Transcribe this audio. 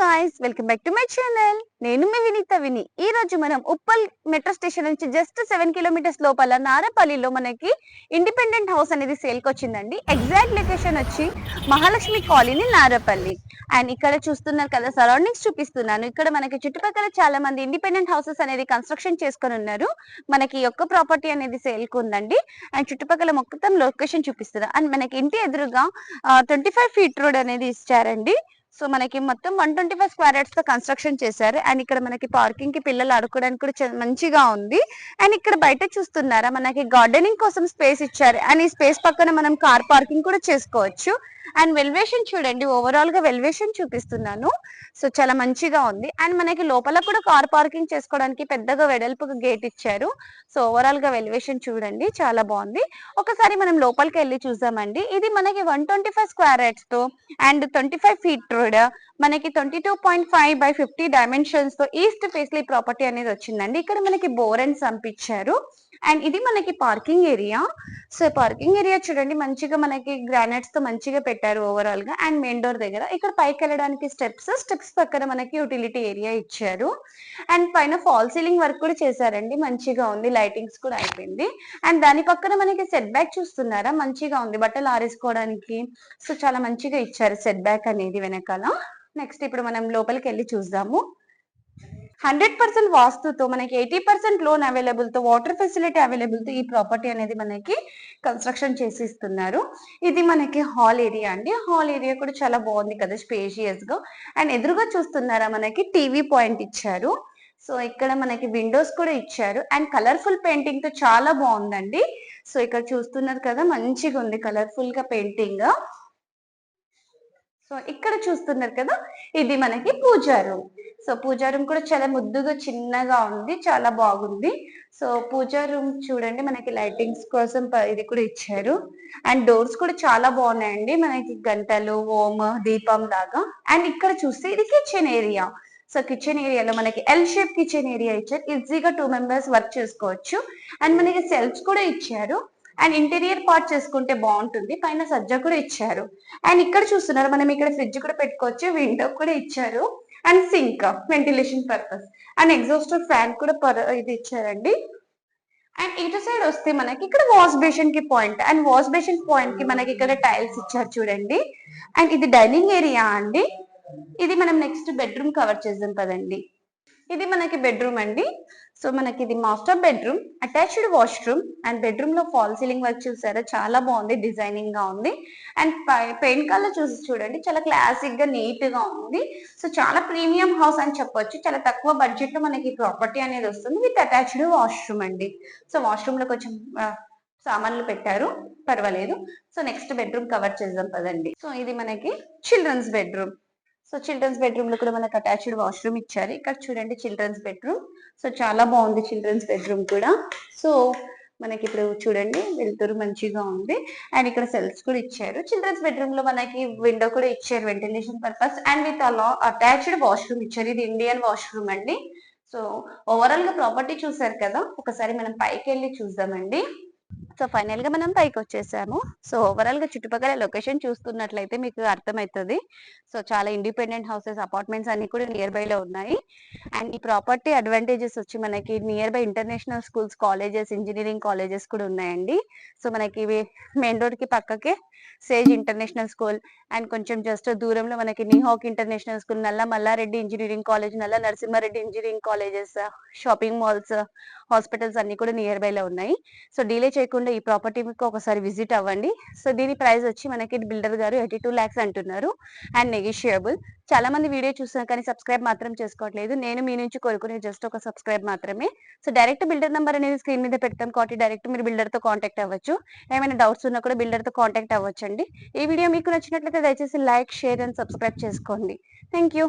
Guys welcome back to my channel నేను మీ వినీత విని. ఈ రోజు మనం ఉప్పల్ మెట్రో స్టేషన్ నుంచి జస్ట్ సెవెన్ కిలోమీటర్స్ లోపల నారపల్లిలో మనకి ఇండిపెండెంట్ హౌస్ అనేది సేల్కి వచ్చిందండి. ఎగ్జాక్ట్ లొకేషన్ వచ్చి మహాలక్ష్మి కాలనీ నారపల్లి. అండ్ ఇక్కడ చూస్తున్నారు కదా సరౌండింగ్స్ చూపిస్తున్నాను. ఇక్కడ మనకి చుట్టుపక్కల చాలా మంది ఇండిపెండెంట్ హౌసెస్ అనేది కన్స్ట్రక్షన్ చేసుకొని ఉన్నారు. మనకి ఒక్క ప్రాపర్టీ అనేది సేల్కి ఉందండి. అండ్ చుట్టుపక్కల మొత్తం లొకేషన్ చూపిస్తున్నారు అండ్ మనకి ఇంటి ఎదురుగా ట్వంటీ ఫైవ్ ఫీట్ రోడ్ అనేది ఇచ్చారండి. సో మనకి మొత్తం వన్ ట్వంటీ ఫైవ్ స్క్వేర్ యార్డ్స్తో కన్స్ట్రక్షన్ చేశారు. అండ్ ఇక్కడ మనకి పార్కింగ్కి పిల్లలు ఆడుకోవడానికి కూడా మంచిగా ఉంది. అండ్ ఇక్కడ బయట చూస్తున్నారా మనకి గార్డెనింగ్ కోసం స్పేస్ ఇచ్చారు. అండ్ ఈ స్పేస్ పక్కన మనం కార్ పార్కింగ్ కూడా చేసుకోవచ్చు. అండ్ వెల్వేషన్ చూడండి ఓవరాల్గా వెల్వేషన్ చూపిస్తున్నాను. సో చాలా మంచిగా ఉంది. అండ్ మనకి లోపల కూడా కార్ పార్కింగ్ చేసుకోవడానికి పెద్దగా వెడల్పుగా గేట్ ఇచ్చారు. సో ఓవరాల్గా వెల్వేషన్ చూడండి చాలా బాగుంది. ఒకసారి మనం లోపలికి వెళ్ళి చూసామండి ఇది మనకి వన్ ట్వంటీ ఫైవ్ స్క్వేర్ యార్డ్స్తో అండ్ ట్వంటీ ఫైవ్ ఫీట్ కూడా మనకి twenty two point five by fifty డైమెన్షన్స్తో east ఫేస్లీ ప్రాపర్టీ అనేది వచ్చిందండి. ఇక్కడ మనకి బోరెన్స్ పంపించారు. అండ్ ఇది మనకి parking area so parking area చూడండి మంచిగా మనకి గ్రానైట్స్తో మంచిగా పెట్టారు ఓవరాల్గా. అండ్ మెయిన్ డోర్ దగ్గర ఇక్కడ పైకి వెళ్ళడానికి స్టెప్స్ స్టెప్స్ పక్కన మనకి యూటిలిటీ ఏరియా ఇచ్చారు. అండ్ పైన ఫాల్ సీలింగ్ వర్క్ కూడా చేశారండి. మంచిగా ఉంది. లైటింగ్స్ కూడా అయిపోయింది. అండ్ దాని పక్కన మనకి సెట్ బ్యాక్ చూస్తున్నారా? మంచిగా ఉంది. బట్టలు ఆరేసుకోవడానికి. సో చాలా మంచిగా ఇచ్చారు సెట్ బ్యాక్ అనేది వెనకాల. నెక్స్ట్ ఇప్పుడు మనం లోపలికి వెళ్ళి చూద్దాము. హండ్రెడ్ పర్సెంట్ వాస్తుతో మనకి ఎయిటీ పర్సెంట్ లోన్ అవైలబుల్తో వాటర్ ఫెసిలిటీ అవైలబుల్తో ఈ ప్రాపర్టీ అనేది మనకి కన్స్ట్రక్షన్ చేసి ఇస్తున్నారు ఇది మనకి హాల్ ఏరియా అండి. హాల్ ఏరియా కూడా చాలా బాగుంది కదా స్పేషియస్గా. అండ్ ఎదురుగా చూస్తున్నారా మనకి టీవీ పాయింట్ ఇచ్చారు. సో ఇక్కడ మనకి విండోస్ కూడా ఇచ్చారు. అండ్ కలర్ఫుల్ పెయింటింగ్తో చాలా బాగుందండి. సో ఇక్కడ చూస్తున్నారు కదా మంచిగా ఉంది కలర్ఫుల్గా పెయింటింగ్. సో ఇక్కడ చూస్తున్నారు కదా ఇది మనకి puja room so puja room కూడా చాలా ముద్దుగా చిన్నగా ఉంది చాలా బాగుంది. సో పూజా రూమ్ చూడండి మనకి లైటింగ్స్ కోసం ఇది కూడా ఇచ్చారు. అండ్ డోర్స్ కూడా చాలా బాగున్నాయండి మనకి గంటలు ఓమ్ దీపం లాగా. అండ్ ఇక్కడ చూస్తే ఇది కిచెన్ ఏరియా సో కిచెన్ ఏరియాలో మనకి ఎల్ షేప్ కిచెన్ ఏరియా ఇచ్చారు. ఈజీగా టూ మెంబర్స్ వర్క్ చేసుకోవచ్చు. అండ్ మనకి సెల్ఫ్స్ కూడా ఇచ్చారు. అండ్ ఇంటీరియర్ పార్ట్ చేసుకుంటే బాగుంటుంది. పైన సజ్జ కూడా ఇచ్చారు. అండ్ ఇక్కడ చూస్తున్నారు మనం ఇక్కడ ఫ్రిడ్జ్ కూడా పెట్టుకోవచ్చు విండో కూడా ఇచ్చారు. And sink ventilation purpose and exhaust fan కూడా పర్ ఇది ఇచ్చారండి. అండ్ ఇటు సైడ్ వస్తే మనకి ఇక్కడ వాష్ బేషన్కి పాయింట్ అండ్ వాష్ బేషన్ పాయింట్కి మనకి ఇక్కడ టైల్స్ ఇచ్చారు చూడండి. అండ్ ఇది డైనింగ్ ఏరియా అండి. ఇది మనం నెక్స్ట్ బెడ్రూమ్ కవర్ చేద్దాం పదండి. ఇది మనకి బెడ్రూమ్ అండి. సో మనకి ఇది master bedroom attached washroom and బెడ్రూమ్లో ఫాల్ సీలింగ్ వర్క్ చూసారా? చాలా బాగుంది డిజైనింగ్గా ఉంది. అండ్ పెయింట్ కలర్ చూసి చూడండి చాలా క్లాసిక్గా నీట్గా ఉంది. సో చాలా ప్రీమియం హౌస్ అని చెప్పొచ్చు. చాలా తక్కువ బడ్జెట్లో మనకి ప్రాపర్టీ అనేది వస్తుంది విత్ అటాచ్డ్ వాష్రూమ్ అండి. సో వాష్రూమ్లో కొంచెం సామాన్లు పెట్టారు. పర్వాలేదు. సో నెక్స్ట్ బెడ్రూమ్ కవర్ చేద్దాం పదండి. సో ఇది మనకి చిల్డ్రన్స్ బెడ్రూమ్ సో చిల్డ్రన్స్ బెడ్రూమ్లో కూడా మనకి అటాచ్డ్ వాష్రూమ్ ఇచ్చారు. ఇక్కడ చూడండి చిల్డ్రన్స్ బెడ్రూమ్ సో చాలా బాగుంది చిల్డ్రన్స్ బెడ్రూమ్ కూడా. సో మనకి ఇప్పుడు చూడండి వెళ్తురు మంచిగా ఉంది. అండ్ ఇక్కడ సెల్స్ కూడా ఇచ్చారు. చిల్డ్రన్స్ బెడ్రూమ్లో మనకి విండో కూడా ఇచ్చారు వెంటిలేషన్ పర్పస్ అండ్ విత్ అలా అటాచ్డ్ వాష్రూమ్ ఇచ్చారు. ఇది ఇండియన్ వాష్రూమ్ అండి. సో ఓవరాల్గా ప్రాపర్టీ చూసారు కదా. ఒకసారి మనం పైకి వెళ్ళి చూద్దామండి. సో ఫైనల్గా మనం పైకి వచ్చేసాము సో ఓవరాల్గా చుట్టుపక్కల లొకేషన్ చూస్తున్నట్లయితే మీకు అర్థమవుతుంది సో చాలా ఇండిపెండెంట్ హౌసెస్ అపార్ట్మెంట్స్ అన్ని కూడా నియర్ బై లో ఉన్నాయి. అండ్ ఈ ప్రాపర్టీ అడ్వాంటేజెస్ వచ్చి మనకి near by international schools colleges engineering colleges కూడా ఉన్నాయండి. సో మనకి మెయిన్ రోడ్కి పక్కకే సేజ్ ఇంటర్నేషనల్ స్కూల్ అండ్ కొంచెం జస్ట్ దూరంలో మనకి నిహాక్ ఇంటర్నేషనల్ స్కూల్ నల్ల Mallareddy engineering college Nalla Narasimhareddy engineering colleges shopping malls hospitals అన్ని కూడా నియర్ బై లో ఉన్నాయి. సో డీలే చేయకుండా ఈ ప్రాపర్టీ మీకు ఒకసారి విజిట్ అవ్వండి. సో దీని ప్రైస్ వచ్చి మనకి బిల్డర్ గారు ఎయిటీ టూ ల్యాక్స్ అంటున్నారు. And negotiable. చాలా మంది వీడియో చూస్తున్నారు కానీ సబ్స్క్రైబ్ మాత్రం చేసుకోవట్లేదు. నేను మీ నుంచి కోరుకునే జస్ట్ ఒక సబ్స్క్రైబ్ మాత్రమే. సో డైరెక్ట్ బిల్డర్ నెంబర్ అనేది స్క్రీన్ మీద పెడతాం కాబట్టి డైరెక్ట్ మీరు బిల్డర్తో కాంటాక్ట్ అవ్వచ్చు. ఏమైనా డౌట్స్ ఉన్నా కూడా బిల్డర్తో కాంటాక్ట్ అవ్వచ్చండి. ఈ వీడియో మీకు నచ్చినట్లయితే దయచేసి లైక్ షేర్ అండ్ సబ్స్క్రైబ్ చేసుకోండి. Thank you